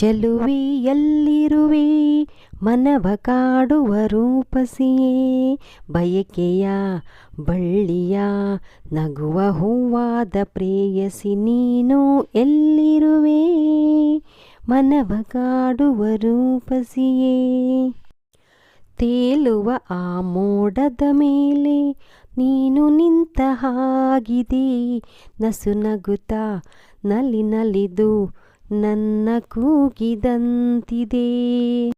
ಚೆಲುವೆ ಎಲ್ಲಿರುವಿ? ಮನವ ಕಾಡುವ ರೂಪಸಿಯೇ? ಬಯಕೆಯ ಬಳ್ಳಿಯ ನಗುವ ಹೂವಾದ ಪ್ರೇಯಸಿ ನೀನು ಎಲ್ಲಿರುವೆ? ಮನವ ಕಾಡುವ ರೂಪಸಿಯೇ? ತೇಲುವ ಆ ಮೋಡದ ಮೇಲೆ ನೀನು ನಿಂತ ಹಾಗಿದೆ ನಸು ನಗುತ್ತ ನಲಿ ನಲಿದು ನನ್ನ ಕೂಗಿದಂತಿದೆ.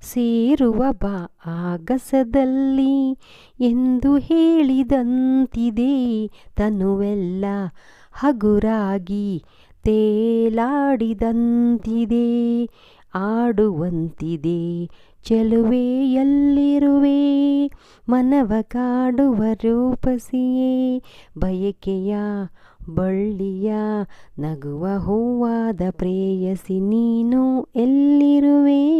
ಸೇರುವ ಬಾ ಆಗಸದಲ್ಲಿ ಎಂದು ಹೇಳಿದಂತಿದೆ. ತನುವೆಲ್ಲ ಹಗುರಾಗಿ ತೇಲಾಡಿದಂತಿದೆ. ಆಡುವಂತಿದೆ ಚೆಲುವೆಯಲ್ಲಿರುವೆ. ಮನವ ಕಾಡುವ ರೂಪಸಿಯೇ ಬಯಕೆಯ ಬಳ್ಳಿಯ ನಗುವ ಹೂವಾದ ಪ್ರೇಯಸಿ ನೀನು ಎಲ್ಲಿರುವೆ?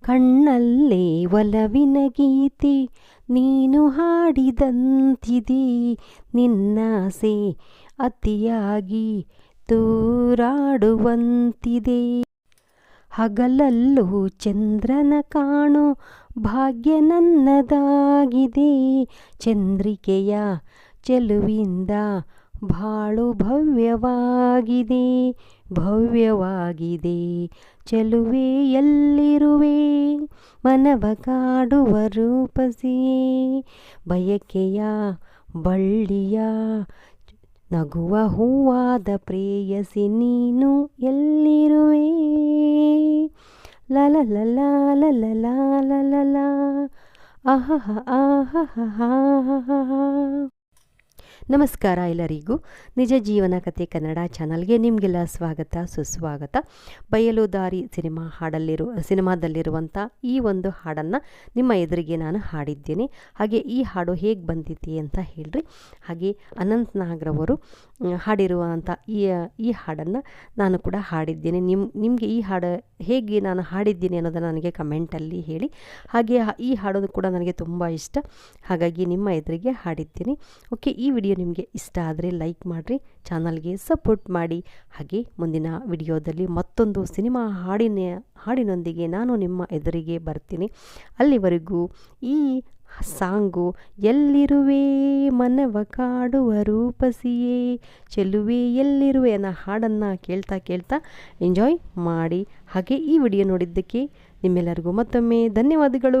ಕಣ್ಣಲ್ಲೇ ಒಲವಿನ ಗೀತೆ ನೀನು ಹಾಡಿದಂತಿದೆ. ನಿನ್ನಾಸೆ ಅತಿಯಾಗಿ ತೂರಾಡುವಂತಿದೆ. ಹಗಲಲ್ಲೂ ಚಂದ್ರನ ಕಾಣೋ ಭಾಗ್ಯ ನನ್ನದಾಗಿದೆ. ಚಂದ್ರಿಕೆಯ ಚೆಲುವಿಂದ ಬಾಳು ಭವ್ಯವಾಗಿದೆ ಭವ್ಯವಾಗಿದೆ. ಚೆಲುವೆ ಎಲ್ಲಿರುವೆ ಮನವ ಕಾಡುವ ರೂಪಸಿಯೇ, ಬಯಕೆಯ ಬಳ್ಳಿಯ ನಗುವ ಹೂವಾದ ಪ್ರೇಯಸಿ ನೀನು ಎಲ್ಲಿರುವೆ? ಲಲ ಲಲ ಲಲ ಲಲ ಲಲ ಆಹ ಆಹಹ. ನಮಸ್ಕಾರ ಎಲ್ಲರಿಗೂ. ನಿಜ ಜೀವನ ಕಥೆ ಕನ್ನಡ ಚಾನಲ್ಗೆ ನಿಮಗೆಲ್ಲ ಸ್ವಾಗತ, ಸುಸ್ವಾಗತ. ಬಯಲು ದಾರಿ ಸಿನಿಮಾ ಹಾಡಲ್ಲಿರುವ ಸಿನಿಮಾದಲ್ಲಿರುವಂಥ ಈ ಒಂದು ಹಾಡನ್ನು ನಿಮ್ಮ ಎದುರಿಗೆ ನಾನು ಹಾಡಿದ್ದೇನೆ. ಹಾಗೆ ಈ ಹಾಡು ಹೇಗೆ ಬಂದಿದೆ ಅಂತ ಹೇಳ್ರಿ. ಹಾಗೆ ಅನಂತ್ ನಾಗ್ರವರು ಹಾಡಿರುವಂಥ ಈ ಈ ಹಾಡನ್ನು ನಾನು ಕೂಡ ಹಾಡಿದ್ದೇನೆ. ನಿಮ್ಮ ನಿಮಗೆ ಈ ಹಾಡು ಹೇಗೆ ನಾನು ಹಾಡಿದ್ದೀನಿ ಅನ್ನೋದನ್ನು ನನಗೆ ಕಮೆಂಟಲ್ಲಿ ಹೇಳಿ. ಹಾಗೆ ಈ ಹಾಡೋದು ಕೂಡ ನನಗೆ ತುಂಬ ಇಷ್ಟ. ಹಾಗಾಗಿ ನಿಮ್ಮ ಎದುರಿಗೆ ಹಾಡಿದ್ದೀನಿ. ಓಕೆ, ಈ ವಿಡಿಯೋ ನಿಮಗೆ ಇಷ್ಟ ಆದರೆ ಲೈಕ್ ಮಾಡಿರಿ, ಚಾನಲ್ಗೆ ಸಪೋರ್ಟ್ ಮಾಡಿ. ಹಾಗೆ ಮುಂದಿನ ವಿಡಿಯೋದಲ್ಲಿ ಮತ್ತೊಂದು ಸಿನಿಮಾ ಹಾಡಿನ, ಹಾಡಿನೊಂದಿಗೆ ನಾನು ನಿಮ್ಮ ಎದುರಿಗೆ ಬರ್ತೀನಿ. ಅಲ್ಲಿವರೆಗೂ ಈ ಸಾಂಗು, ಎಲ್ಲಿರುವೆ ಮನವ ಕಾಡುವ ರೂಪಸಿಯೇ ಚೆಲುವೆ ಎಲ್ಲಿರುವೆ ಅನ್ನೋ ಹಾಡನ್ನು ಕೇಳ್ತಾ ಕೇಳ್ತಾ ಎಂಜಾಯ್ ಮಾಡಿ. ಹಾಗೆ ಈ ವಿಡಿಯೋ ನೋಡಿದ್ದಕ್ಕೆ ನಿಮ್ಮೆಲ್ಲರಿಗೂ ಮತ್ತೊಮ್ಮೆ ಧನ್ಯವಾದಗಳು.